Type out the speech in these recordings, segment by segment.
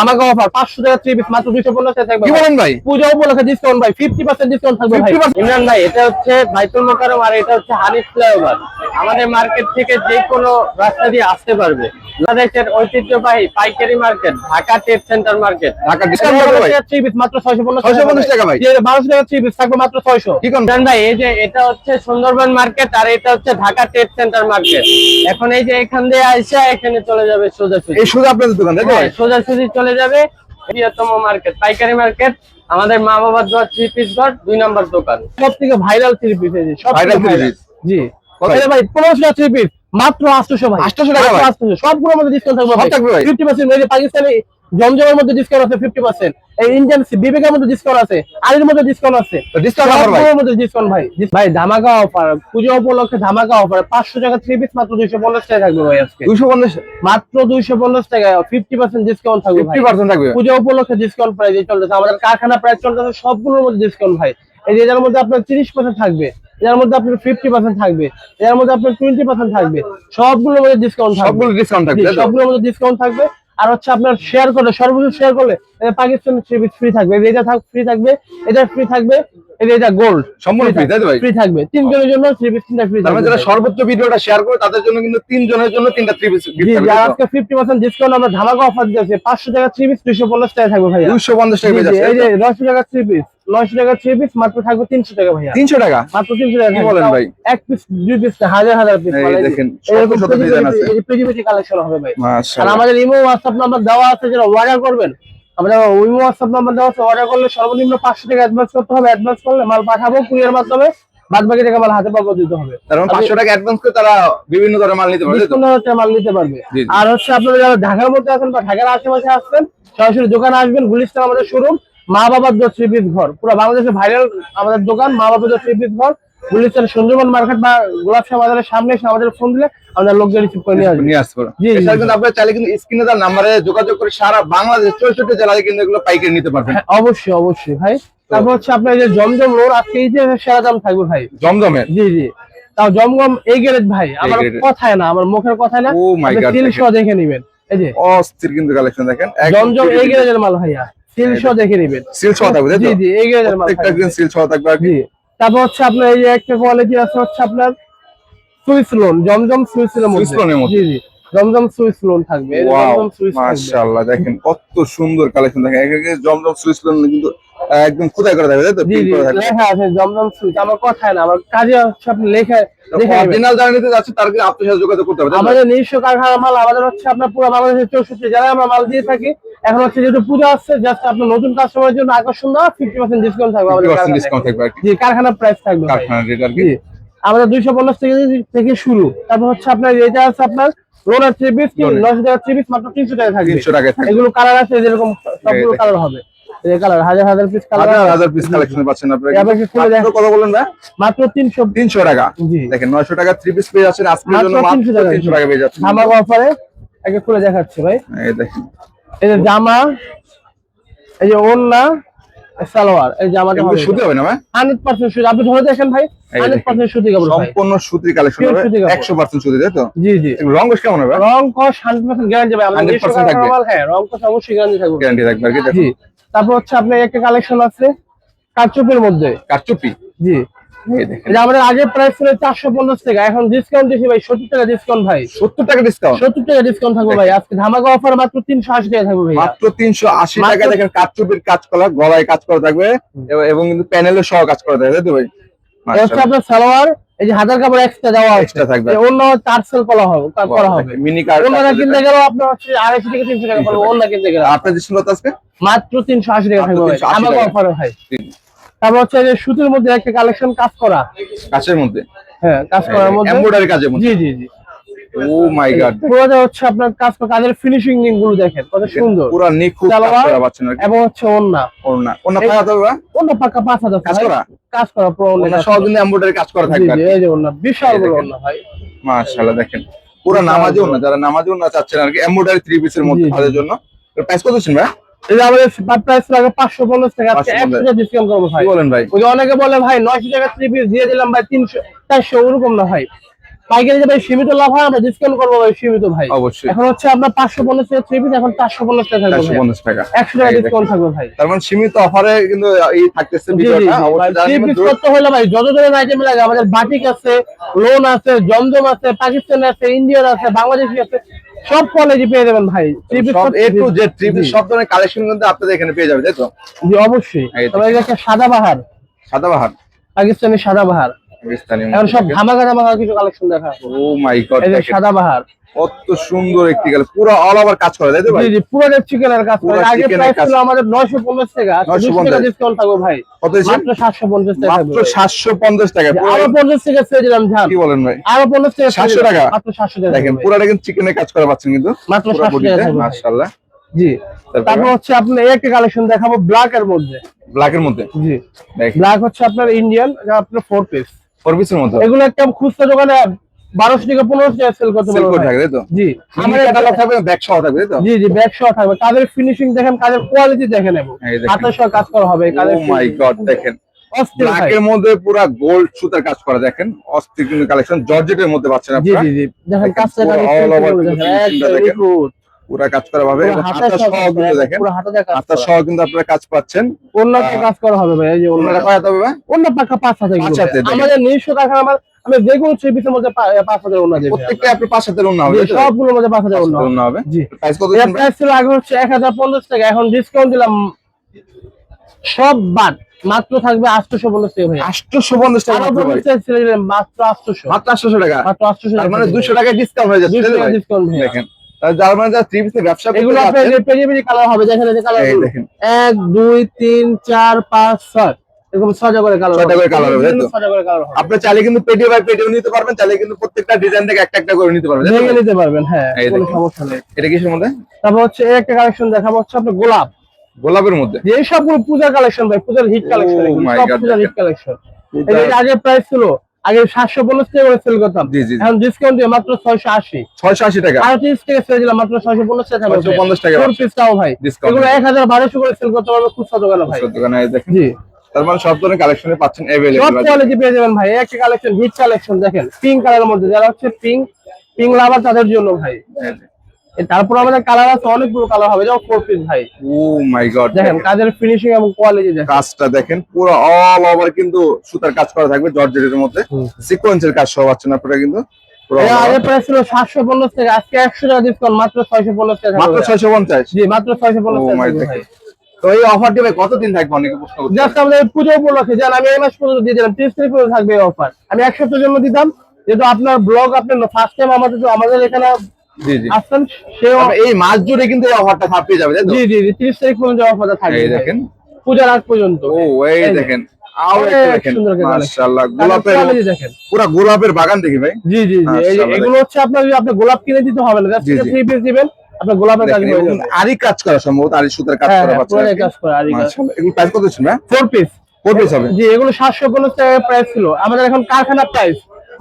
আমাকে অফার পাঁচশো টাকা থ্রি পিস মাত্র দুইশো পঞ্চাশ টাকা থাকবে কি বলেন ভাই? পূজা উপলক্ষে ডিসকাউন্ট ভাই ফিফটি পার্সেন্ট ডিসকাউন্ট থাকবে ভাই। ইমরান ভাই এটা হচ্ছে বাইতুল মোকারম আর এটা হচ্ছে হানিফ ফ্লাইওভার। আমাদের মার্কেট থেকে যে কোনো রাস্তা দিয়ে আসতে পারবে। বাংলাদেশের ঐতিহ্যবাহী পাইকারি market Dhaka trade centre market Dhaka কত ভাই? থ্রি পিস মাত্র ছয়শো পঞ্চাশ 650 টাকা ভাই। বারোশো টাকা থ্রি পিস থাকবে মাত্র ছয়শো। কি কোন ইমরান ভাই এই যে এটা হচ্ছে সুন্দরবন মার্কেট আর এটা হচ্ছে ঢাকা ট্রেড সেন্টার মার্কেট এখন এই যে এখান দিয়ে আইসা এখানে চলে যাবে সোজাসুজি এই শুধু আপনাদের দোকান তাই তো হ্যাঁ, সোজাসুজি চলে যাবে। বৃহত্তম মার্কেট পাইকারি মার্কেট আমাদের মা বাবার দোয়া থ্রি পিস ঘর দুই নম্বর দোকান। সব থেকে ভাইরাল থ্রি পিস সব জি। কত? ভাই পনেরোশো থ্রি পিস মাত্র আটশোশো ভাই। 800 টাকা ভাই? আটশোশো। সবগুলোর মধ্যে ডিসকাউন্ট থাকবে সব থাকবে ভাই? ফিফটি পার্সেন্ট এই পাকিস্তানি জমজমের মধ্যে ডিসকাউন্ট আছে ফিফটি পার্সেন্ট এই ইন্ডিয়ান বিবেকের মধ্যে ডিসকাউন্ট আছে আলির মধ্যে ডিসকাউন্ট আছে। ভাই? মধ্যে ডিসকাউন্ট ভাই। ভাই ধামাকা অফার পুজো উপলক্ষে ধামাকা অফার পাঁচশো টাকা থ্রি পিস মাত্র দুইশো পঞ্চাশ টাকা থাকবে ভাই আজকে। দুশো পঞ্চাশ। মাত্র দুইশো পঞ্চাশ টাকা ফিফটি পার্সেন্ট ডিসকাউন্ট থাকবে ভাই। ফিফটি পার্সেন্ট থাকবে। পুজো উপলক্ষে ডিসকাউন্ট প্রাইস চলতেছে। আমাদের কারখানা প্রাইস চলতেছে সবগুলোর মধ্যে ডিসকাউন্ট ভাই। এই যে এটার মধ্যে আপনার তিরিশ পার্সেন্ট থাকবে এটার মধ্যে আপনার ফিফটি পার্সেন্ট থাকবে এটার মধ্যে আপনার টোয়েন্টি পার্সেন্ট থাকবে সবগুলোর মধ্যে ডিসকাউন্ট থাকবে। সবগুলো ডিসকাউন্ট থাকবে? সবগুলোর মধ্যে ডিসকাউন্ট থাকবে। আর হচ্ছে আপনার শেয়ার করলে সর্বোচ্চ শেয়ার করলে পাকিস্তান ফ্রি থাকবে। এটা ফ্রি থাকবে এটা ফ্রি থাকবে এটা গোল্ড সম্পূর্ণ free, তাই ভাই? ফ্রি থাকবে। তিনজনের জন্য থ্রি পিস তিনটা ফ্রি মানে থাকবে। যারা সর্বোচ্চ ভিডিওটা শেয়ার করে তাদের জন্য কিন্তু তিনজনের জন্য তিনটা থ্রি পিস জি জি আজকে ফিফটি পার্সেন্ট ডিসকাউন্ট আমরা ধামাকা অফার দিয়েছি পাঁচশো টাকা থ্রি পিস দুইশো পঞ্চাশ টাকা থাকবে ভাই দুশো পঞ্চাশ টাকা এই যে টাকা থ্রি পিস নয়শো টাকা থ্রি পিস মাত্র থাকবে তিনশো টাকা ভাইয়া। তিনশো টাকা? মাত্র তিনশো টাকা কি বলেন ভাই? এক পিস দুই পিস হাজার হাজার পিস এই দেখেন, শত আছে। কালেকশন হবে ভাই। আর আমাদের ইমো নাম্বার দেওয়া আছে যারা অর্ডার করবেন আমাদের ইমো হোয়াটসঅ্যাপ নাম্বার দেওয়া আছে অর্ডার করলে সর্বনিম্ন পাঁচশো টাকা অ্যাডভান্স করতে হবে। অ্যাডভান্স করলে মাল পাঠাবো কুরিয়ার মাধ্যমে। বাদ বাকি টাকা মাল হাতে পাবো দিতে হবে। মানে পাঁচশো টাকা অ্যাডভান্স করে তারা বিভিন্ন ধরনের মাল নিতে পারবে। মাল নিতে পারবে। আর হচ্ছে আপনারা যারা ঢাকার মধ্যে আছেন বা ঢাকার আশেপাশে আসবেন সরাসরি দোকানে আসবেন গুলিস্তান আমাদের শোরুম মা বাবার দোষ থ্রি পিস ঘর পুরো বাংলাদেশে ভাইরাল আমাদের দোকান মা বাবার দোষ থ্রি পিস ঘর গুলিস্তান সুন্দরবন মার্কেট বা গোলাপ শাহ বাজারের সামনে এসে আমাদের ফোন দিলে আমাদের লোকজন রিসিভ করে নিয়ে আসবে। এছাড়া কিন্তু আপনারা চাইলে কিন্তু স্ক্রিনে তার নাম্বারে যোগাযোগ করে সারা বাংলাদেশ চৌষট্টি জেলায় কিন্তু এগুলো পাইকারি নিতে পারবেন। হ্যাঁ, অবশ্যই অবশ্যই ভাই। তারপর হচ্ছে আপনার এই যে জমজম রোড আজকে এই যে সেরা দাম থাকবে ভাই। জমজমের? জি জি। তাও জমজম এই গ্রেড ভাই আমার কথায় না আমার মুখের কথায় না। Oh my God, সিল দেখে নিবেন। এই যে। অস্থির কিন্তু কালেকশন দেখেন। জমজম এই গ্রেডের মাল ভাইয়া। সিল সহ দেখে নিবেন। সিল সহ থাকবে জি জি এই গ্রেডের মাল প্রত্যেকটা থাকবে। সিল সহ থাকবে জি তারপর হচ্ছে আপনার এই একটা কোয়ালিটি আছে হচ্ছে আপনার Swiss lawn Zamzam Swiss lawn Swiss লোনের মধ্যে। জি জি জমজম সুইস লোন থাকবে। এই যে ওয়াও জমজম সুইস মাশাআল্লাহ দেখেন কত সুন্দর কালেকশন দেখেন জমজম সুইস কিন্তু একদম খোদাই করা থাকবে তাই তো? জি print থাকবে। লেখা আছে জমজম সুইস আমার কথায় না আমার কাজে লেখা অরিজিনাল যারা নিতে যাচ্ছে তার কিন্তু আপনার সাথে যোগাযোগ করতে হবে আমাদের নিজস্ব কারখানা মাল আমাদের হচ্ছে আপনার পুরো বাংলাদেশের চৌষট্টি জেলায় আমরা মাল দিয়ে থাকি। এখন হচ্ছে যেহেতু পূজা আসছে জাস্ট আপনার নতুন কাস্টমারের জন্য আকর্ষণ দেওয়া ফিফটি পার্সেন্ট ডিসকাউন্ট থাকবে আমাদের ডিসকাউন্ট থাকবে জি কারখানার প্রাইস থাকবে। রেট আর কি। আমাদের দুইশো পঞ্চাশ থেকে থেকে শুরু। তারপর হচ্ছে আপনার এটা আছে আপনার রোলার থ্রি পিস Roller। নশো টাকা থ্রি পিস মাত্র তিনশো টাকা থাকবে তিনশো টাকায় এগুলো কালার আছে যেরকম সবগুলো কালার হবে। এই কালার হাজার হাজার পিস কালার হাজার পিস কালেকশন পাচ্ছেন আপনারা। মাত্র বলেন না মাত্র টাকা। দেখেন টাকা থ্রি পিস পেয়ে যাচ্ছেন। আজকের জন্য মাত্র 300 টাকা। পেয়ে যাচ্ছেন। ধামাকা অফারে খুলে দেখাচ্ছে ভাই। এই দেখেন। এই যে জামা এই যে ওড়না সালোয়ার এই জামাটা হবে। সুতি হবে না ভাই? হান্ড্রেড পার্সেন্ট সুতি। আপনি ধরে দেখেন ভাই এই হান্ড্রেড দেখেন। পার্সেন্ট সুতি কাপড় সম্পূর্ণ সুতির কালেকশন হবে। সুতি কাপড়। একশো পার্সেন্ট সুতি তাই তো? জি জি। রং কেমন হবে? রং কস হান্ড্রেড পার্সেন্ট গ্যারান্টি ভাই। আমাদের 100% থাকবে। হ্যাঁ রং কস অবশ্যই গ্যারান্টি থাকবে। গ্যারান্টি থাকবে আর কি তারপর হচ্ছে আপনার একটা কালেকশন আছে কারচুপির মধ্যে। কারচুপি? জি। আমাদের আগের প্রাইস ছিল চারশো পঞ্চাশ টাকা এখন ডিসকাউন্ট দিচ্ছি ভাই সত্তর টাকা ডিসকাউন্ট ভাই। সত্তর টাকা ডিসকাউন্ট সত্তর টাকা ডিসকাউন্ট থাকবে ভাই আজকে ধামাকা অফার মাত্র তিনশো আশি টাকা থাকবে ভাই। মাত্র তিনশো আশি টাকা দেখেন কারচুপির কাজ করা গলায় কাজ করা থাকবে এবং- কিন্তু প্যানেলের সহ কাজ করা থাকবে তাই ভাই? হচ্ছে আপনার সালোয়ার এই যে হাজার কাপড় এক্সট্রা দেওয়া Extra থাকবে। অন্য টার্সেল করা হবে করা হবে মিনি কার অন্যরা কিনতে গেলেও আপনার হচ্ছে আড়াইশো থেকে তিনশো টাকা পড়বে অন্য কিনতে গেলে আপনার দৃষ্টি আজকে? মাত্র তিনশো আশি টাকা থাকবে আমাকে অফার ভাই। হুম। তারপর হচ্ছে যে সুতির মধ্যে একটা কালেকশন কাজ করা। কাছের মধ্যে? হ্যাঁ কাজ করার মধ্যে। এমব্রয়ডারি কাজের মধ্যে। জি জি জি। ও মাই গড পুরোটা হচ্ছে আপনার কাজ কাজের ফিনিশিংগুলো দেখেন কত সুন্দর। পুরো নিখুঁত কাজ করা পাচ্ছেন এবং হচ্ছে ওন্না পাওয়া যাবে অন্য পাক্কা পাঁচ হাজার কাজ করা? কাজ করা পুরো ওন্না সহ। কিন্তু এমব্রয়ডারি কাজ করা থাকবে এই যে ওন্না বিশাল বড় ওন্না ভাই। মাশাআল্লাহ দেখেন। পুরো নামাজিও না যারা নামাজিও না চাচ্ছেন আর কি এমব্রয়ডারি থ্রি পিসের মধ্যে। তাদের জন্য। প্রাইস কত যে আমাদের প্রাইস লাগে পাঁচশো পঞ্চাশ টাকা একশো টাকা ডিসকাউন্ট করব ভাই। বলেন ভাই? ওই অনেকে বলে ভাই নয়শো টাকা থ্রি পিস দিয়ে দিলাম ভাই তিনশো চারশো ওরকম না ভাই। পাইকারি সীমিত লাভ হয় আমরা ডিসকাউন্ট করব ভাই সীমিত ভাই। অবশ্যই। এখন হচ্ছে পাঁচশো পঞ্চাশ টাকা থ্রি পিস এখন চারশো পঞ্চাশ টাকা চারশো পঞ্চাশ টাকা। একশো টাকা। ডিসকাউন্ট থাকবে ভাই। তার মানে সীমিত অফারে কিন্তু এই থাকতেছে থ্রি পিস করতে হলে ভাই যত ধরনের আইটেম লাগে আমাদের বাটিক আছে লোন আছে জমজম আছে পাকিস্তান আছে ইন্ডিয়ান আছে বাংলাদেশি আছে সব কোয়ালিটি পেয়ে যাবেন ভাই। সব এ টু জেড থ্রি সব ধরনের কালেকশন কিন্তু আপনাদের এখানে পেয়ে যাবে তাই তো? জি অবশ্যই। তবে এই একটা সাদা বাহার। সাদাবাহার। পাকিস্তানি সাদা বাহার। পাকিস্তানি এখন সব ধামাকা ধামাকা কিছু কালেকশন দেখা। ও মাই গড এই সাদা বাহার। কত সুন্দর একটি গেল। পুরো অল ওভার কাজ করে তাই তো ভাই? জি জি পুরো কাজ করে। আগে প্রাইস ছিল আমাদের 950 টাকা 950 টাকা ডিসকাউন্ট থাকবে ভাই। কত? মাত্র 750 টাকা মাত্র থাকবে সাতশো পঞ্চাশ টাকা। পুরো- আরও 50 টাকা ছেড়ে দিলাম কি বলেন ভাই? আরও 50 টাকা ছেড়ে 700 টাকা? মাত্র 700 টাকা দেখেন। পুরাটা কিন্তু চিকেনের কাজ করা পাচ্ছেন কিন্তু মাত্র 700 টাকা মাশাআল্লাহ। জি। তারপর? হচ্ছে আপনার এই একটা কালেকশন দেখাবো ব্ল্যাক এর মধ্যে। ব্ল্যাকের মধ্যে? জি। ব্ল্যাক হচ্ছে আপনার ইন্ডিয়ান আপনার ফোর পিস ফোর পিসের মধ্যে? এগুলো একটা খুচরা দোকানে 1200 টাকা 1500 টাকা সেল করতে সেল পারব করে ভাই। থাকে তাই তো? জি। আমাদের ক্যাটালগ থাকবে ব্যাক সহ থাকবে তো? জি জি ব্যাক শট থাকবে। কাদের ফিনিশিং দেখেন কাদের কোয়ালিটি দেখেন। এবং হাতের সহ কাজ করা হবে কাদের মাই গড দেখেন। ব্ল্যাকের মধ্যে পুরো গোল্ড সুতার কাজ করা দেখেন? অস্থির কিন্তু কালেকশন জর্জেটের মধ্যে পাচ্ছেন আপনারা। জি জি। দেখেন কাজটা কাজ all over দেখেন কিন্তু finishing টা একদম দেখেন। নিখুঁত। পুরো কাজ করা ভাবে পুরো এবং হাতের হাতার সহ সহ কিন্তু দেখেন। পুরো হাতে করা। সহ কিন্তু আপনারা কাজ পাচ্ছেন। অন্যতে কাজ করা হবে ভাই এই যে অন্যটা কয় হবে ভাই? অন্য পাকা পাঁচ হাজার হাতে আমাদের নিজস্ব আমি যে কোনো থ্রি পিসের মধ্যে পাঁচ হাজার অন্য দেবে। প্রত্যেকটা আপনার পাঁচ হাতের অন্য হবে সবগুলোর মধ্যে পাঁচ হাজার পাঁচ অন্য হবে? জি। প্রাইস কত ছিল? আগে হচ্ছে এক হাজার পঞ্চাশ টাকা এখন ডিসকাউন্ট দিলাম সব বাদ। মাত্র থাকবে আটশোশো পঞ্চাশ টাকা ভাই 850 টাকা মাত্র ভাই। পঞ্চাশ টাকা মাত্র আটশোশো। মাত্র 800 টাকা? মাত্র আটশোশো তার মানে 200 টাকা ডিসকাউন্ট হয়ে যাচ্ছে 200 তাই তো টাকা ভাই? ডিসকাউন্ট ভাই দেখেন যার মানে যারা থ্রি পিসের ব্যবসা এগুলো আপনার কালার হবে দেখেন। এক দুই তিন চার পাঁচ ছয়। এরকম ছয়টা করে কালার ছয়টা করে colour হবে, ছয়টা করে কালার হবে। আপনি চাইলে কিন্তু বাই নিতে পারবেন চাইলে কিন্তু প্রত্যেকটা ডিজাইন থেকে একটা একটা করে নিতে পারবেন ভেঙে নিতে পারবেন হ্যাঁ কোনো সমস্যা নেই। এটা কিসের মধ্যে? তারপর হচ্ছে এই একটা কালেকশন দেখাবো হচ্ছে আপনার গোলাপ। গোলাপের মধ্যে? এই সবগুলো পূজার কালেকশন ভাই পূজার হিট Oh কালেকশন সব পূজার হিট কালেকশন এই আগে প্রাইস ছিল আগে সাতশো পঞ্চাশ টাকা করে সেল করতাম। এখন ডিসকাউন্ট দিয়ে মাত্র ছয়শো আশি। ছয়শো আশি টাকা। আর তিরিশ টাকা সেল দিলাম মাত্র ছয়শো পঞ্চাশ টাকা পঞ্চাশ টাকা। ফোর ভাই। এগুলো এক হাজার বারোশো করে সেল করতে পারবে খুচরা দোকানে ভাই। জি। তার মানে সব ধরনের কালেকশনে পাচ্ছেন সব অ্যাভেলেবল কোয়ালিটি পেয়ে যাবেন ভাই একটা কালেকশন হিট কালেকশন দেখেন পিঙ্ক কালারের মধ্যে যারা হচ্ছে পিঙ্ক পিঙ্ক লাভার তাদের জন্য ভাই। তারপর আমাদের কালার আছে অনেকগুলো কালার হবে যেমন ফোর পিস ভাই। ও মাই গড দেখেন কাজের ফিনিশিং এবং কোয়ালিটি দেখেন। কাজটা দেখেন পুরো অল ওভার কিন্তু সুতার কাজ করা থাকবে জর্জেটের মধ্যে। সিকোয়েন্সের কাজ সহ পাচ্ছেন আপনারা কিন্তু আগে প্রাইস ছিল সাতশো পঞ্চাশ টাকা আজকে একশো টাকা ডিসকাউন্ট মাত্র ছয়শো পঞ্চাশ টাকা মাত্র থাকবে। ছয়শো পঞ্চাশ? জি মাত্র ছয়শো পঞ্চাশ ও টাকা ভাই। তো এই অফারটি ভাই কতদিন থাকবে অনেকে প্রশ্ন করছে? জাস্ট আমাদের পুজো উপলক্ষে জান আমি এই মাস পর্যন্ত দিয়ে দিলাম তিরিশ তারিখ পর্যন্ত থাকবে এই অফার আমি এক সপ্তাহের জন্য দিতাম যেহেতু আপনার ব্লগ আপনার ফার্স্ট টাইম আমাদের আমাদের এখানে জি জি। আসছেন সেও এই মাস জুড়ে কিন্তু এই অফারটা ছাপিয়ে যাবে জি জি জি তিরিশ তারিখ পর্যন্ত অফারটা থাকবে। দেখেন। পূজার আগ পর্যন্ত। ও এই দেখেন গোলাপের দেখেন। পুরো গোলাপের বাগান দেখি ভাই। জি জি জি এগুলো হচ্ছে আপনার আপনি গোলাপ কিনে দিতে হবে না দিবেন আপনার গোলাপের কাজ হয়ে যাবে। আরি কাজ করা সম্ভবত আরি সুতার কাজ হ্যাঁ করা হ্যাঁ পাচ্ছেন পুরো কাজ করে আর মাশাআল্লাহ এগুলো প্রাইস কত ছিল ফোর পিস ফোর পিস হবে? জি এগুলো সাতশো পঞ্চাশ টাকা প্রাইস ছিল। আমাদের এখন কারখানা প্রাইস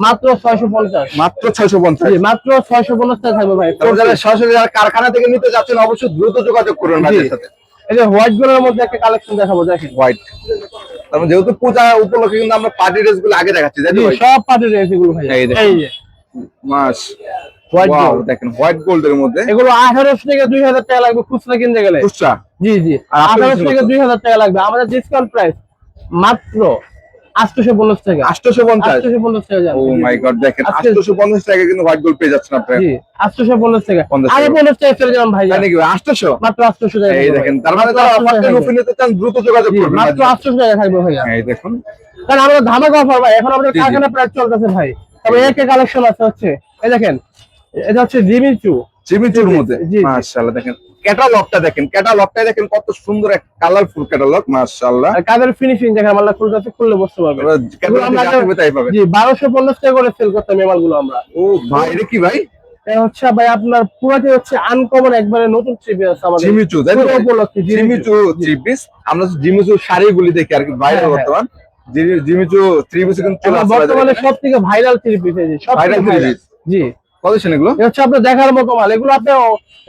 মাত্র ছয়শো পঞ্চাশ। মাত্র ছয়শো পঞ্চাশ। জি মাত্র ছয়শো পঞ্চাশ টাকা থাকবে ভাই তারপর যারা সরাসরি যারা কারখানা থেকে নিতে যাচ্ছেন অবশ্যই দ্রুত যোগাযোগ করুন। ভাইদের সাথে। এই যে হোয়াইটগুলোর মধ্যে একটা কালেকশন দেখাবো দেখেন। হোয়াইট তারপর যেহেতু পূজা উপলক্ষে কিন্তু আমরা পার্টি ড্রেসগুলো আগে দেখাচ্ছি তাই ভাই? সব পার্টি রয়েছে এগুলো ভাই। এই যে। মাস দেখেন হোয়াইট গোল্ডের মধ্যে। এগুলো আঠারোশো থেকে দুই হাজার টাকা লাগবে খুচরা কিনতে গেলে। খুচরা? জি জি। আঠারোশো থেকে দুই হাজার টাকা লাগবে। আমাদের ডিসকাউন্ট প্রাইস মাত্র পঞ্চাশ টাকা। পঞ্চাশ? পঞ্চাশ টাকা যাবে ও মাই গড দেখেন আজকে- পঞ্চাশ টাকা কিন্তু হোয়াইট গোল্ড পেয়ে যাচ্ছেন আপনারা। জি আটশোশো পঞ্চাশ টাকা। 50 টাকা। পঞ্চাশ টাকা চলে যাবেন ভাই নাকি মাত্র টাকা এই দেখেন তার মানে মাত্র যারা 800 অফারটা টাকা লুফে নিতে চান দ্রুত যোগাযোগ জি, করবেন। মাত্র আটশোশো টাকা থাকবে এই দেখুন। কারণ ধামাকা অফার ভাই এখন আমাদের। কারখানা প্রাইস চলতেছে ভাই। তবে একটা কালেকশন আছে হচ্ছে। এই দেখেন এটা হচ্ছে জিমি চু জিমিচুর মধ্যে। মাশাআল্লাহ দেখেন ক্যাটালগটা দেখেন ক্যাটালগটা দেখেন কত সুন্দর এক কালারফুল ক্যাটালগ মাশাআল্লাহ। আর কাদের ফিনিশিং দেখেন আমার খুলতে খুললে বসতে পারবে এগুলো আমরা তাই পাবেন। জি বারোশো পঞ্চাশ টাকা করে সেল করতাম এই মালগুলো আমরা। ও ভাই এটা কি ভাই? এটা হচ্ছে ভাই আপনার পুরাটি হচ্ছে আনকমন একবারে নতুন আছে আমাদের। জিমিচু তাই উপলক্ষে জিমিচু থ্রি আমরা জিমিচু শাড়িগুলি দেখি আর কি ভাইরাল হ্যাঁ, হ্যাঁ। বর্তমান। জিমিচু থ্রি পিস কিন্তু চলে আসছে বর্তমানে বাজারে। সব থেকে ভাইরাল থ্রি পিস সব ভাইরাল জি। কত এগুলো? হচ্ছে আপনার দেখার মতো মাল। এগুলো আপনি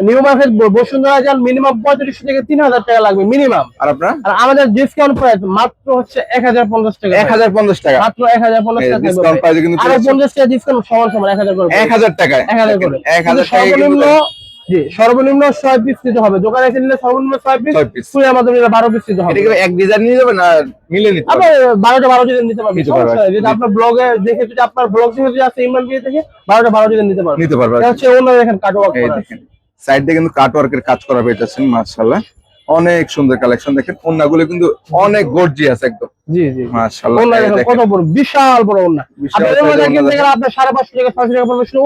নিউ মার্কেট বসুন্ধরা যান মিনিমাম পঁয়ত্রিশশো থেকে তিন হাজার টাকা লাগবে মিনিমাম। আর আপনার? আর আমাদের ডিসকাউন্ট প্রাইস মাত্র হচ্ছে এক হাজার পঞ্চাশ টাকা। এক হাজার পঞ্চাশ টাকা। মাত্র এক হাজার পঞ্চাশ টাকা ডিসকাউন্ট। কিন্তু আরও পঞ্চাশ টাকা ডিসকাউন্ট সমান সমান এক হাজার করে। এক হাজার টাকা এক হাজার করে। এক হাজার সর্বনিম্ন জি সর্বনিম্ন ছয় পিস নিতে হবে। দোকানে এসে নিলে সর্বনিম্ন ছয় পিস তুই আমাদের নিলে বারো পিস নিতে হবে। এক ডিজাইন নিয়ে যাবে না মিলে নিতে হবে বারোটা বারো ডিজাইন নিতে পারবে যদি আপনার ব্লগে দেখে যদি আপনার ব্লগ দেখে যদি আসে ইমরান বিয়ে থেকে বারোটা বারো ডিজাইন নিতে পারবে নিতে পারবে হচ্ছে অন্য দেখেন। কাটওয়ার্ক সাইড দিয়ে কিন্তু কাট ওয়ার্কের কাজ করা পেয়েছেন মাশাআল্লাহ। অনেক সুন্দর কালেকশন দেখেন ওন্নাগুলো কিন্তু অনেক গর্জিয়াস একদম। জি জি মাশাআল্লাহ কত বড় বিশাল বড় গেলে আপনার টাকা টাকা পড়বে শুধু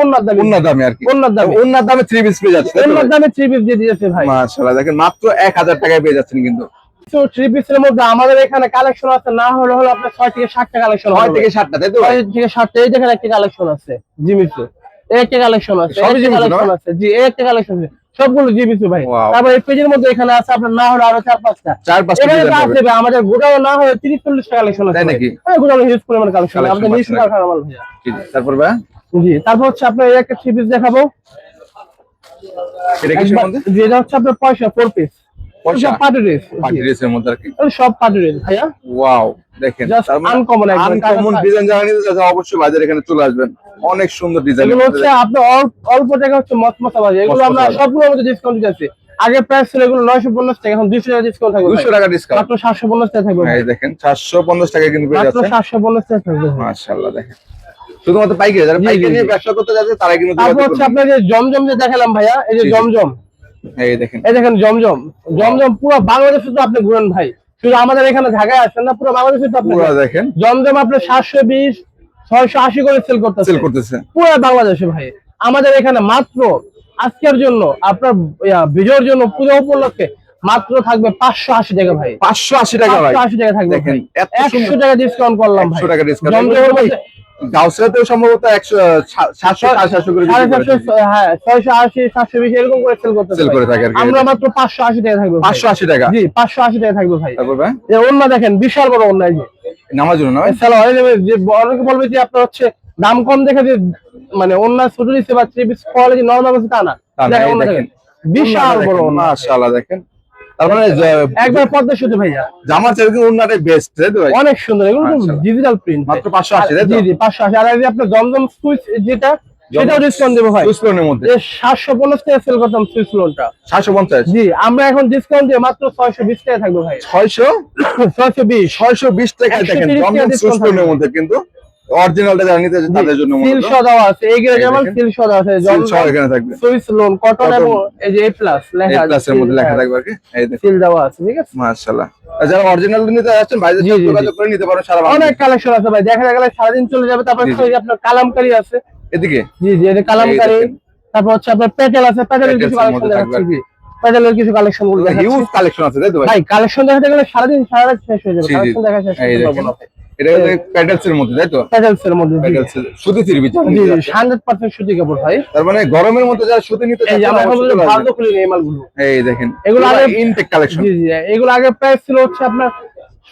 দামে আর কি। অন্যার দামে। ওন্নার দামে থ্রি পিস পেয়ে যাচ্ছে। অন্যার দামে থ্রি পিস দিয়ে দিয়েছে ভাই। মাশাআল্লাহ দেখেন মাত্র এক হাজার টাকায় পেয়ে যাচ্ছেন কিন্তু। তো থ্রি পিসের মধ্যে আমাদের এখানে কালেকশন আছে না হলে হলো আপনার ছয় থেকে সাতটা কালেকশন ছয় থেকে সাতটা তাই তো? থেকে সাতটা এই দেখেন একটা কালেকশন আছে একটা কালেকশন আছে একটা কালেকশন আছে। জি এই একটা কালেকশন আছে। সবগুলো জিমিসু ভাই. তারপর এই পেজের মধ্যে এখানে আছে আপনার না হলে আরও চার পাঁচটা চার পাঁচটা এখানে ডিজাইন দেবে আমাদের গোডাউন না হলে তিরিশ চল্লিশটা কালেকশন আছে তাই নাকি? হ্যাঁ গোটাও হিউজ পরিমাণ কালেকশন আমাদের নিশ্চয়ই? কারখানা মাল ভাইয়া। তারপর ভাই জি তারপর হচ্ছে আপনার এই একটা থ্রি পিস দেখাবো এটা কি সম্বন্ধে জি এটা হচ্ছে আপনার পয়সা ফোর পিস? সব পার্টি ড্রেস পার্টি ড্রেসের মধ্যে আর কি? সব পার্টি ড্রেস ভাইয়া। ওয়াও দেখেন Just আনকমন ডিজাইন যারা নিতে চাচ্ছেন অবশ্যই বাজারে এখানে চলে আসবেন। অনেক সুন্দর ডিজাইন এগুলো হচ্ছে অল্প টাকা হচ্ছে মসমসা এগুলো আমরা মচমচা সবগুলোর মধ্যে ডিসকাউন্ট দিতেছি আগে প্রাইস ছিল এগুলো নয়শো পঞ্চাশ টাকা এখন দুইশো টাকা ডিসকাউন্ট থাকবে দুশো। টাকা ডিসকাউন্ট মাত্র সাতশো পঞ্চাশ টাকা থাকবে ভাই। এই দেখেন চারশো পঞ্চাশ টাকা কিন্তু পেয়ে মাত্র যাচ্ছে। সাতশো পঞ্চাশ টাকা থাকবে। মাশাআল্লাহ দেখেন। শুধুমাত্র পাইকারি যারা পাইকারি নিয়ে ব্যবসা করতে যাচ্ছে তারা কিন্তু তারপর হচ্ছে যে জমজম যে দেখালাম ভাইয়া এই যে। জমজম এই দেখেন। এই দেখেন জমজম। জমজম পুরো বাংলাদেশে তো আপনি ঘুরেন ভাই। শুধু আমাদের এখানে ঢাকায় আসেন না পুরো বাংলাদেশে তো আপনি দেখেন। জমজম আপনার সাতশো বিশ করে সেল করতেছে। সেল করতেছে। পুরো বাংলাদেশে ভাই। আমাদের এখানে মাত্র আজকের জন্য আপনার বিজয়ের জন্য পুজো উপলক্ষে মাত্র থাকবে পাঁচশো আশি টাকা ভাই। পাঁচশো আশি টাকা আশি টাকা থাকবে একশো টাকা ডিসকাউন্ট করলাম ভাই। টাকা ডিসকাউন্ট সম্ভবত একশো সাতশো সাড়ে করে হ্যাঁ ছয়শো আশি সাতশো বিশ এরকম করে সেল করতে সেল করে থাকে আমরা মাত্র পাঁচশো আশি টাকা থাকবে পাঁচশো আশি টাকা? জি পাঁচশো আশি টাকা থাকবে ভাই। তারপর ভাই? অন্য দেখেন বিশাল বড় অন্য এই যে। নামার জন্য? সালোয়ার এই যে অনেকে বলবে যে আপনার হচ্ছে দাম কম দেখে যে মানে অন্য ছোট দিচ্ছে বা থ্রি পিস কোয়ালিটি নরমাল আছে তা না। দেখেন। বিশাল বড় মাশাআল্লাহ দেখেন। তার মানে একবার পদ্মা শুধু ভাইয়া। জামার কিন্তু বেস্ট তাই তো ভাই? অনেক সুন্দর এগুলো ডিজিটাল প্রিন্ট মাত্র তাই তো? জি জি আর এই আপনার সুইচ যেটা সেটাও ডিসকাউন্ট দেবো ভাই। লোনের মধ্যে। যে সাতশো পঞ্চাশ টাকা সেল করতাম সুইচ লোনটা সাতশো পঞ্চাশ? জি আমরা এখন ডিসকাউন্ট দিয়ে মাত্র ছয়শো বিশ টাকা থাকবে ভাই। ছয়শো? ছয়শো বিশ। ছয়শো বিশ টাকায় 130 দেখেন টাকা জমজম লোনের থাকবে। মধ্যে কিন্তু। অরিজিনালটা যারা নিতে তাদের জন্য সিল আছে। এই গ্রেড। সিল আছে। সহ এখানে থাকবে। Swiss lawn cotton. এবং এই যে এ প্লাস লেখা আছে প্লাসের মধ্যে লেখা থাকবে আর কি। এই দেখেন। সিল দেওয়া আছে ঠিক আছে? মাশাআল্লাহ। যারা অরিজিনাল নিতে যাচ্ছেন ভাইদের সাথে। যোগাযোগ করে নিতে পারেন সারা অনেক কালেকশন আছে ভাই। দেখা গেলে সারাদিন চলে যাবে। তারপর আপনার কালামকারি আছে। এদিকে? জি জি কালামকারি। তারপর হচ্ছে আপনার প্যাটেল আছে। প্যাটেলের কিছু এর কালেকশন প্যাটেলের কিছু কালেকশনগুলো হিউজ কালেকশন আছে তাই তো ভাই? কালেকশন দেখাতে গেলে সারাদিন সারা রাত শেষ হয়ে যাবে। কালেকশন দেখা শেষ এই করতে পারব দেখেন। না ভাই। এটা প্যাডেলস এর মধ্যে তাই তো? প্যাটেলস এর মধ্যে প্যাডেলস সুতি থ্রি পিস জি জি হান্ড্রেড পার্সেন্ট সুতি কাপড় ভাই। তার মানে গরমের মধ্যে যারা সুতি নিতে এই আমরা এখন অবশ্যই পর্যন্ত চলে ভারত আসবেন। খুলি এই মালগুলো। এই দেখেন এগুলো আগে- ইনটেক কালেকশন জি জি এগুলো আগে প্রাইস ছিল হচ্ছে আপনার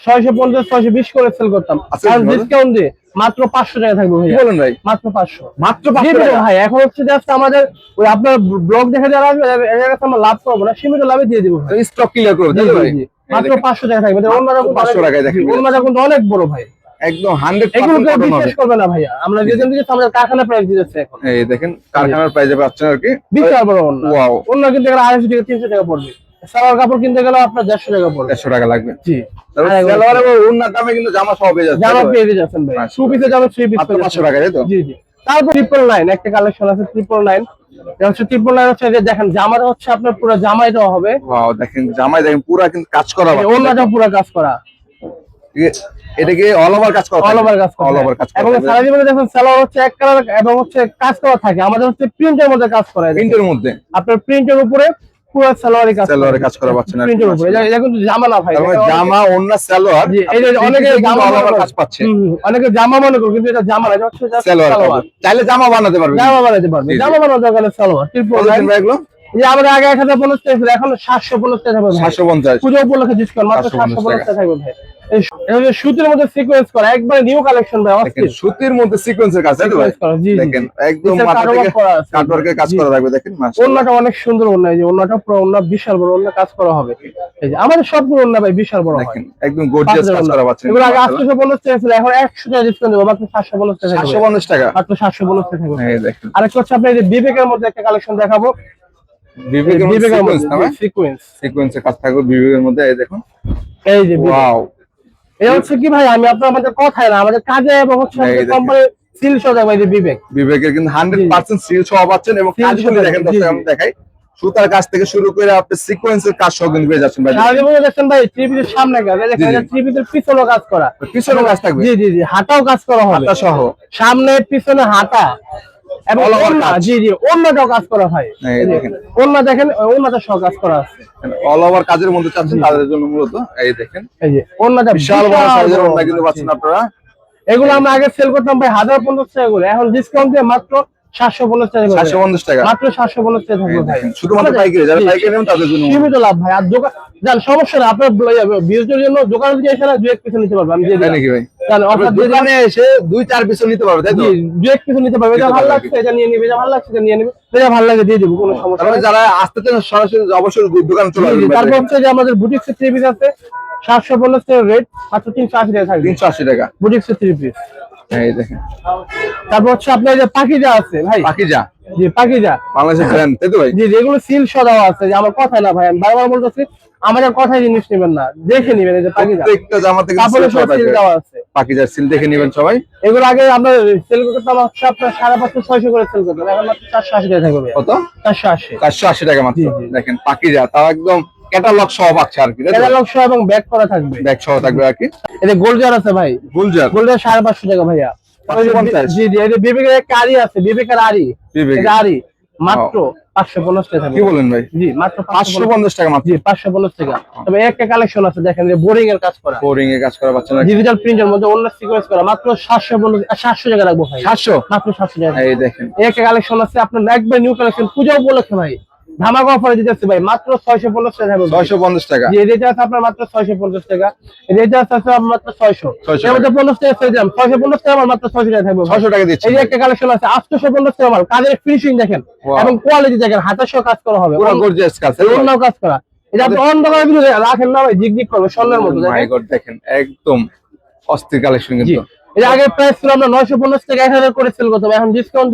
ছয়শো পঞ্চাশ ছয়শো বিশ করে সেল করতাম। আচ্ছা, কারণ ডিসকাউন্ট দিয়ে মাত্র পাঁচশো টাকা থাকবে কি বলেন ভাই? মাত্র পাঁচশো। মাত্র টাকা। ভাই এখন হচ্ছে জাস্ট আমাদের ওই আপনার ব্লগ দেখে যারা আসবে কাছে আমরা লাভ করব না সীমিত লাভে দিয়ে দিব। স্টক ক্লিয়ার করবে তাই ভাই? মাত্র দেখেন, পাঁচশো টাকা থাকবে। অন্যরা কিন্তু 500 টাকায় দেখেন। অন্যরা কিন্তু অনেক বড় ভাই। একদম হান্ড্রেড এগুলো কেউ পার্সেন্ট বিশ্বাস করবে না ভাইয়া। আমরা যেদিন থেকে আমাদের কারখানা প্রাইস দিতেছে এখন। এই দেখেন কারখানার প্রাইজে পাচ্ছেন আর কি। বিশাল বড় অন্য ওয়াও অন্য কিনতে গেলে আড়াইশো থেকে তিনশো টাকা পড়বে। সালোয়ার কাপড় কিনতে গেলে আপনার দেড়শো টাকা পড়বে। দেড়শো টাকা লাগবে। জি। সালোয়ার এবং দামে কিন্তু জামা সহ পেয়ে যাচ্ছে জামা? পেয়ে যাচ্ছেন ভাই। টু পিসে যাবে পিস টাকা। তাই তো? জি জি। তারপর ট্রিপল নাইন একটা কালেকশন আছে ট্রিপল নাইন হচ্ছে ট্রিপল নাইন হচ্ছে দেখেন জামাটা হচ্ছে আপনার পুরো জামাই দেওয়া হবে। দেখেন জামাই দেখেন পুরা কিন্তু কাজ করা বাকি। অন্যটা পুরো কাজ করা। এটাকে অল ওভার কাজ করা অল ওভার কাজ করা অল ওভার কাজ করা এবং সারা জীবনে দেখুন সালোয়ার হচ্ছে এক কালার এবং হচ্ছে কাজ করা থাকে। আমাদের হচ্ছে প্রিন্টের মধ্যে কাজ করা। প্রিন্টের মধ্যে। আপনার প্রিন্টের উপরে পুরো সালোয়ারের কাজ সালোয়ারে কাজ করা পাচ্ছেন আর প্রিন্টের উপরে। এটা- এটা কিন্তু জামা না ভাই। এটা জামা ওড়না সালোয়ার এই অনেকে জামা অল ওভার করে। কাজ পাচ্ছে। হুম, হুম, অনেকে জামা মনে করো কিন্তু এটা জামা না। এটা সালোয়ার সালোয়ার। জামা বানাতে পারবে জামা বানাতে পারবে। জামা বানাতে গেলে সালোয়ার। ট্রিপল কত ভাই এগুলো যে আমাদের আগে এক হাজার পঞ্চাশ এখন সাতশো পঞ্চাশ। সাতশো পঞ্চাশ। পুজো উপলক্ষে ডিসকাউন্ট মাত্র সাতশো পঞ্চাশ টাকা থাকবে ভাই। সুতির মধ্যে সিকোয়েন্স করা একবারে নিউ কালেকশন ভাই সুতির মধ্যে সিকোয়েন্সের কাজ তাই ভাই? Sequence করা, জি, জি, দেখেন একদম মাথা থেকে কাটওয়ার্কের কাজ করা থাকবে দেখেন ওন্নাটা অনেক সুন্দর ওন্না এই যে ওন্নাটা পুরো ওন্না বিশাল বড় ওন্না কাজ করা হবে। এই যে আমাদের সবগুলো ওন্না ভাই বিশাল বড় দেখেন একদম গর্জিয়াস কাজ করা পাচ্ছেন। এগুলো আগে আটশোশো পঞ্চাশ টাকা ছিল এখন একশো টাকা ডিসকাউন্ট দেবো টাকা? মাত্র। এই দেখেন। আরেকটা হচ্ছে বিবেকের মধ্যে একটা কালেকশন দেখাবো। বিবেকের মধ্যে সিকোয়েন্স সিকোয়েন্সের কাজ থাকবে বিবেকের মধ্যে এই দেখুন। এই যে। ওয়াও এটা হচ্ছে কি ভাই আমি আপনার আমাদের কথায় না আমাদের কাজে এবং হচ্ছে এই কোম্পানির সিল সহ দেখব যে বিবেক। বিবেকের কিন্তু হান্ড্রেড জি। পার্সেন্ট সিল সহ পাচ্ছেন এবং কাজগুলি দেখেন। আমি দেখাই। সুতার কাজ থেকে শুরু করে আপনি সিকোয়েন্সের কাজ সহ কিন্তু পেয়ে যাচ্ছেন ভাই। দেখছেন ভাই সামনে কাজ দেখেন পিছনেও কাজ করা। পিছনে কাজ থাকবে। জি জি জি হাতাও কাজ করা হবে। হাতা সহ। সামনে পিছনে হাতা এবং কাজ। জি জি অন্যটাও কাজ করা এই দেখেন। সহ কাজ করা আছে। অল ওভার কাজের মধ্যে চাচ্ছেন তাদের জন্য মূলত এই দেখেন। এই যে অন্যটা বিশাল বড় সাইজের বড়। কিন্তু পাচ্ছেন আপনারা। এগুলো আমরা আগে সেল করতাম ভাই হাজার পঞ্চাশ টাকা করে। এখন ডিসকাউন্ট দিয়ে মাত্র সাতশো পঞ্চাশ টাকা করে। সাতশো পঞ্চাশ টাকা। মাত্র সাতশো পঞ্চাশ টাকা থাকবে ভাই। শুধুমাত্র পাইকারি যারা পাইকারি নেবেন তাদের জন্য সীমিত লাভ ভাই। আর দোকান সমস্যা না আপনার জন্য দোকানে দিয়ে এসে দু এক পিছু নিতে পারবেন আমি দিয়ে তাই নাকি ভাই? জান আপনার অফার দিয়ে দিলাম দোকানে এসে দুই চার পিছু নিতে পারবে তাই তো? জি এক পিছু নিতে পারবে। এটা ভালো লাগছে এটা নিয়ে নিবে এটা ভালো লাগছে এটা নিয়ে নিবে। এটা ভালো লাগে দিয়ে দিব কোনো সমস্যা নেই। যারা আসতে চান সরাসরি অবশ্যই দোকানে চলে জি, জি, তারপর হচ্ছে যে আমাদের থ্রি পিস আছে। সাতশো পঞ্চাশ রেট মাত্র তিনশো আশি টাকা থাকবে। তিনশো আশি টাকা। বুটিক্স থ্রি পিস এই দেখেন। তারপর হচ্ছে আপনার যে পাখিজা আছে ভাই। যা জি পাখিজা বাংলাদেশের ব্র্যান্ড তাই তো ভাই? জি যেগুলো সিল সদাও আছে। যে আমার কথাই না ভাই আমি বারবার বলতেছি আমাদের কথাই জিনিস নেবেন না দেখে নেবেন এই যে পাখিজা প্রত্যেকটা জামাতে কিন্তু সিল দেওয়া আছে। পাকিজার সিল দেখে নেবেন সবাই। এগুলো আগে আমরা সেল করতাম হচ্ছে আপনার সাড়ে পাঁচশো ছয়শো করে সেল করতাম এখন মাত্র চারশো আশি টাকা থাকবে কত? চারশো আশি। চারশো আশি টাকা মাত্র। দেখেন পাকিজা তাও একদম ক্যাটালগ সহ পাচ্ছে আর কি ক্যাটালগ সহ এবং ব্যাক করা থাকবে। ব্যাগ সহ থাকবে আর কি। এটা গোলজার আছে ভাই। গুলজার গোলজার সাড়ে পাঁচশো টাকা ভাইয়া। 550? জি জি এটা বিবেকের একটা আড়ি আছে বিবেকের আড়ি। বিবেকের। আড়ি। মাত্র পাঁচশো পঞ্চাশ টাকা কি বলেন ভাই? জি মাত্র পাঁচশো পঞ্চাশ টাকা মাত্র। জি পাঁচশো পঞ্চাশ টাকা। তবে একটা কালেকশন আছে দেখেন যে বোরিং এর কাজ করা। বোরিং এ কাজ করা বাচ্চা ডিজিটাল প্রিন্টের মধ্যে অন্য সিকোয়েন্স করা মাত্র সাতশো পঞ্চাশ সাতশো টাকা রাখব ভাই। সাতশো? মাত্র সাতশো টাকা। এই দেখেন। একটা কালেকশন আছে আপনার একবার নিউ কালেকশন পূজা উপলক্ষে ভাই। ধামাকা অফারে দিতেছে ভাই। মাত্র ছয়শো পঞ্চাশ টাকা থাকবে ছয়শো পঞ্চাশ টাকা। যে রেট আছে আপনার মাত্র ছয়শো পঞ্চাশ টাকা। রেট আছে আপনার মাত্র ছয়শো। 600 এর মধ্যে পঞ্চাশ টাকা ছেড়ে দিলাম। ছয়শো পঞ্চাশ টাকা আমার মাত্র ছয়শো টাকা থাকবে। ছয়শো টাকা দিচ্ছি। এই একটা কালেকশন আছে আটশোশো পঞ্চাশ টাকা আমার। কাজের ফিনিশিং দেখেন. এবং কোয়ালিটি দেখেন। হাতের সহ কাজ করা হবে। গর্জিয়াস কাজ। অন্য কাজ করা। এটা আপনি অন্ধকারের ভিতরে রাখেন না ভাই। জিগজিগ করবে স্বর্ণের মতো Oh দেখেন। একদম অস্থির কালেকশন কিন্তু। এটা আগে প্রাইস ছিল আমরা নয়শো পঞ্চাশ টাকা এক হাজার করে সেল করতাম। এখন ডিসকাউন্ট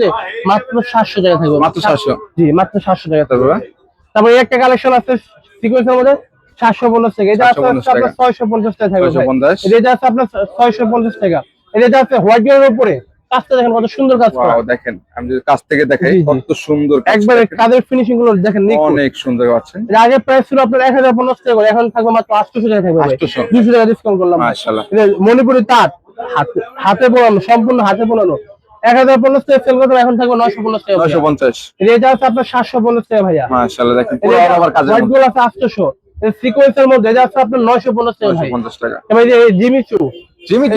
মাত্র সাতশো টাকা থাকবে। মাত্র 700 জি মাত্র সাতশো টাকা থাকবে। তারপরে? একটা কালেকশন আছে সিকোয়েন্সের মধ্যে সাতশো পঞ্চাশ টাকা এটা আছে 750 আপনার ছয়শো পঞ্চাশ টাকা থাকবে 650 এটা আছে আপনার ছয়শো পঞ্চাশ টাকা। এটা আছে হোয়াইট এর উপরে। কাজটা দেখেন কত সুন্দর কাজ করা। দেখেন আমি যদি কাছ থেকে দেখাই। কত সুন্দর একবারে। কাজের ফিনিশিংগুলো দেখেন অনেক সুন্দর পাচ্ছেন। এটা আগে প্রাইস ছিল আপনার এক হাজার পঞ্চাশ টাকা করে। এখন থাকবে মাত্র আটশোশো টাকা থাকবে ভাই। 800 দুশো টাকা ডিসকাউন্ট করলাম। মাশাআল্লাহ। মণিপুরি তাঁত। হাতে হাতে বোনানো সম্পূর্ণ হাতে বোনানো এক হাজার পঞ্চাশ টাকা সেল করতাম এখন থাকবে নয়শো পঞ্চাশ টাকা নয়শো পঞ্চাশ। রেট আছে আপনার সাতশো পঞ্চাশ টাকা ভাইয়া। মাশাআল্লাহ দেখেন পুরো আবার কাজের হোয়াইট মধ্যে। আছে আটশোশো সিকোয়েন্সের মধ্যে এটা আছে আপনার নয়শো পঞ্চাশ টাকা ভাই পঞ্চাশ টাকা। এবার যে জিমিচু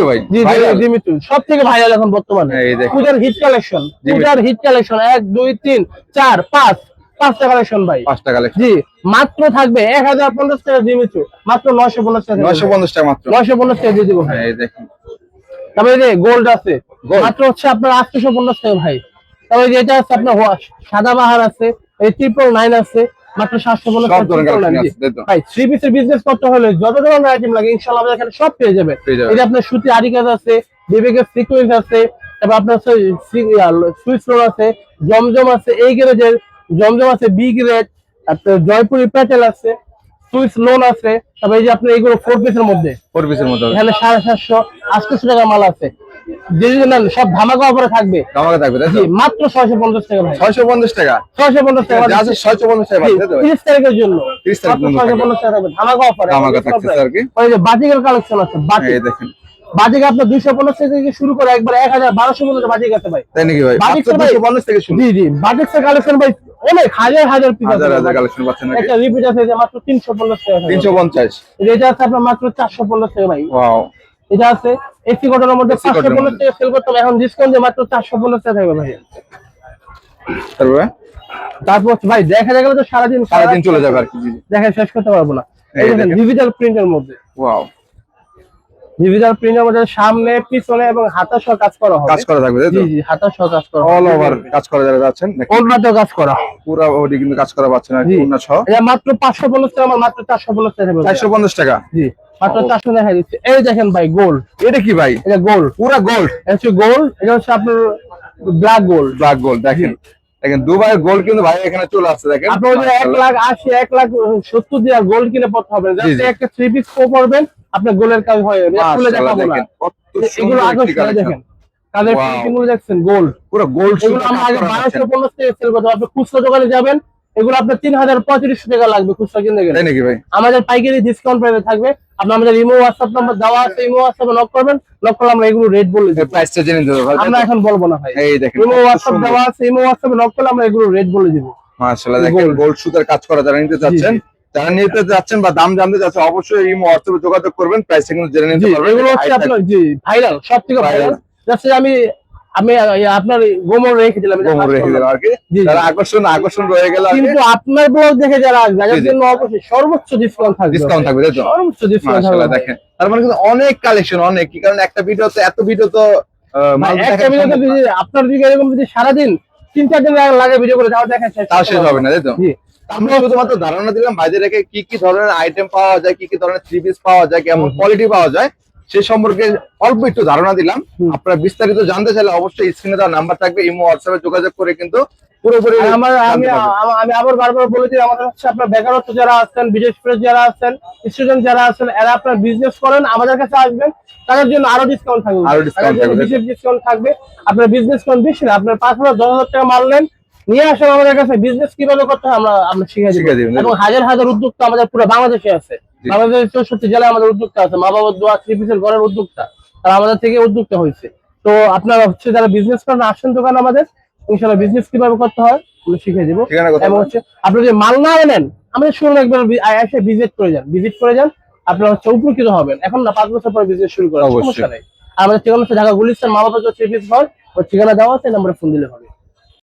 ভাই জি? জিমিচু সব থেকে ভাইরাল এখন বর্তমানে। পূজার হিট কালেকশন। পূজার হিট কালেকশন এক দুই তিন চার পাঁচ। পাঁচটা কালেকশন ভাই। পাঁচটা কালেকশন জি মাত্র থাকবে এক হাজার পঞ্চাশ টাকা জিমিচু মাত্র নয়শো পঞ্চাশ টাকা নয়শো পঞ্চাশ টাকা মাত্র। নয়শো পঞ্চাশ টাকা দিয়ে দিবো ভাই। দেখুন। তারপরে যে গোল্ড আছে মাত্র হচ্ছে আপনার আটশোশো পঞ্চাশ টাকা ভাই। তারপরে যে এটা আছে আপনার সাদা বাহার আছে এই ট্রিপল নাইন আছে মাত্র সাতশো পঞ্চাশ ভাই থ্রি পিসের বিজনেস করতে হলে যত ধরনের আইটেম লাগে ইনশাল্লাহ এখানে সব পেয়ে যাবে পেয়ে যাবে। এই যে আপনার সুতি আরি কাজ আছে বিবেকের সিকুয়েন্স আছে তারপর আপনার সুইচ রোল আছে জমজম আছে এই গ্রেডের জমজম আছে বি গ্রেড আপনার জয়পুরি প্যাটেল আছে সুইচ লোন আছে তারপর এই যে আপনার এইগুলো ফোর পিসের মধ্যে ফোর পিসের মধ্যে এখানে সাড়ে সাতশো আটশোশো টাকা মাল আছে। যে নেন সব ধামাকা অফারে থাকবে। আমাকে থাকবে জি মাত্র ছয়শো পঞ্চাশ টাকা ভাই। ছয়শো পঞ্চাশ টাকা? ছয়শো পঞ্চাশ টাকা আছে ছয়শো পঞ্চাশ টাকা? তিরিশ তারিখের জন্য। 30 তারিখ ছয়শো পঞ্চাশ টাকা থাকবে ধামাকা অফারে ধামাকা থাকতেছে আর কি। ওই যে বাটিকের কালেকশন আছে এই দেখেন। বাটিক আপনার দুইশো পঞ্চাশ থেকে শুরু করে একবার এক হাজার বারোশো পর্যন্ত বাটিক আছে ভাই। তাই নাকি ভাই? পঞ্চাশ থেকে শুরু। জি জি বাটিক্সের কালেকশন ভাই অনেক হাজার হাজার পিস হাজার হাজার কালেকশন পাচ্ছেন একটা রিপিট আছে যে মাত্র তিনশো পঞ্চাশ টাকা থাকবে। তিনশো পঞ্চাশ। এটা আছে আপনার মাত্র চারশো পঞ্চাশ টাকা ভাই। ওয়াও এটা আছে এসি কটনের মধ্যে AC পাঁচশো cotton এর পঞ্চাশ টাকা সেল করতাম এখন ডিসকাউন্ট দিয়ে মাত্র চারশো পঞ্চাশ টাকা থাকবে ভাই। তারপরে? তারপর ভাই দেখা গেলে তো সারাদিন সারাদিন চলে যাবে আর কি দেখা শেষ করতে পারব না। ডিজিটাল প্রিন্টের মধ্যে। ওয়াও ডিজিটাল প্রিন্ট আমাদের সামনে পিছনে এবং হাতা সহ কাজ করা হবে। কাজ করা থাকবে জি জি হাতা সহ কাজ করা অল ওভার কাজ করা যারা যাচ্ছেন অন্যটা কাজ করা। পুরো বডি কিন্তু কাজ করা পাচ্ছেন আর। অন্য সহ? এটা মাত্র পাঁচশো পঞ্চাশ টাকা আমার মাত্র চারশো পঞ্চাশ টাকা পড়বে। চারশো পঞ্চাশ টাকা? জি মাত্র ও। চারশো দেখা দিচ্ছে। এই দেখেন ভাই গোল এটা কি ভাই? এটা গোল পুরা গোল্ড এটা হচ্ছে গোল এটা হচ্ছে আপনার ব্ল্যাক গোল ব্ল্যাক গোল্ড দেখেন। দেখেন দুবাইয়ের গোল্ড কিন্তু ভাই এখানে চলে আসছে দেখেন। আপনার যদি এক লাখ আশি এক লাখ সত্তর দিয়ে গোল কিনে পড়তে হবে। একটা থ্রি পিস কো করবেন আপনার গোলের কাজ হয় খুলে দেখাবো না। এগুলো আকর্ষণীয় দেখেন। কাদের Wow. দেখছেন? গোল। পুরো গোল্ড এগুলো আমরা আগে বারোশো পঞ্চাশ টাকা সেল করতে আপনি খুচরা দোকানে যাবেন এগুলো আপনার তিন হাজার পঁয়ত্রিশশো টাকা লাগবে খুচরা কিনতে গেলে। তাই নাকি ভাই? আমাদের পাইকারি ডিসকাউন্ট প্রাইসে থাকবে। আপনি আমাদের ইমো হোয়াটসঅ্যাপ নাম্বার দেওয়া আছে ইমো হোয়াটসঅ্যাপে নক করবেন। নক করলে আমরা এগুলো রেট বলে দেবো প্রাইসটা জেনে নিতে ভাই আমরা এখন বলব না ভাই। এই দেখেন ইমো হোয়াটসঅ্যাপ দেওয়া আছে ইমো হোয়াটসঅ্যাপে নক করলে আমরা এগুলো রেট বলে দিব। মাশাআল্লাহ দেখেন. গোল্ড সুতার কাজ করা যারা নিতে চাচ্ছেন যারা নিতে যাচ্ছেন বা দাম জানতে চাচ্ছেন অবশ্যই এই হোয়াটসঅ্যাপে যোগাযোগ করবেন প্রাইস কিন্তু জেনে নিতে পারবেন। এগুলো হচ্ছে আপনার জি ভাইরাল সব থেকে ভাইরাল আমি আমি আপনার গোমর রেখে দিলাম গোমর রেখে দিলাম আর কি। যারা আকর্ষণ আকর্ষণ রয়ে গেল কিন্তু আপনার ব্লগ দেখে যারা আসবে জি। জন্য অবশ্যই সর্বোচ্চ ডিসকাউন্ট থাকবে। ডিসকাউন্ট থাকবে সর্বোচ্চ ডিসকাউন্ট থাকবে। দেখেন। তার মানে কিন্তু অনেক কালেকশন অনেক। কি কারণ? একটা এত ভিডিও তো দেখানো সম্ভব না। যদি আপনার দিকে এরকম যদি সারাদিন তিন চার দিন লাগে ভিডিও করে তাও দেখা শেষ তাও শেষ হবে না তাই তো? আমরা শুধুমাত্র ধারণা দিলাম বাইরে রেখে কি কি ধরনের আইটেম পাওয়া যায় কি কি ধরনের থ্রি পিস পাওয়া যায় কেমন কোয়ালিটি পাওয়া যায় সে সম্পর্কে অল্প একটু ধারণা দিলাম। আপনারা বিস্তারিত জানতে চাইলে অবশ্যই স্ক্রিনে দেওয়া নাম্বার থাকবে ইমো হোয়াটসঅ্যাপে যোগাযোগ করে কিন্তু পুরোপুরি আমার আমি। আম- আবার বারবার বলে দিই আমাদের হচ্ছে আপনার বেকারত্ব যারা আছেন বিদেশ ফেরত যারা আছেন স্টুডেন্ট যারা আছেন এরা আপনার বিজনেস করেন আমাদের কাছে আসবেন তাদের জন্য আরও ডিসকাউন্ট থাকবে। আরও discount থাকবে, বিশেষ ডিসকাউন্ট থাকবে। আপনার বিজনেস করেন বেশি না আপনার পাঁচ হাজার দশ হাজার টাকা মারলেন নিয়ে আসেন আমাদের কাছে বিজনেস কীভাবে করতে হয় আমরা আমরা শিখে শিখিয়ে দিব এবং হাজার হাজার উদ্যোক্তা আমাদের পুরো বাংলাদেশে আছে। বাংলাদেশের চৌষট্টি জেলায় আমাদের উদ্যোক্তা আছে। মা বাবার দোয়া থ্রি পিসের ঘরের উদ্যোক্তা। তারা আমাদের থেকে উদ্যোক্তা হয়েছে। তো আপনারা হচ্ছে যারা বিজনেস করেন আসেন দোকান আমাদের। ইনশাল্লাহ বিজনেস কীভাবে করতে হয় আমরা শিখিয়ে দিব। এবং হচ্ছে আপনি যদি মাল না আনেন আমাদের শুরু একবার এসে ভিজিট করে যান। ভিজিট করে যান আপনারা হচ্ছে উপকৃত হবেন। এখন না পাঁচ বছর পরে বিজনেস শুরু অবশ্যই। সমস্যা নেই। আমাদের ঠিকানা হচ্ছে ঢাকা গুলিস্তান মা বাবা থ্রি পিস ঘর। ঠিকানা দেওয়া আছে নাম্বারে ফোন দিলে হবে।